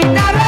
Navidad.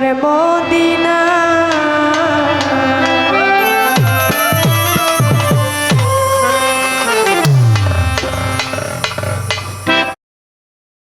আমার Medina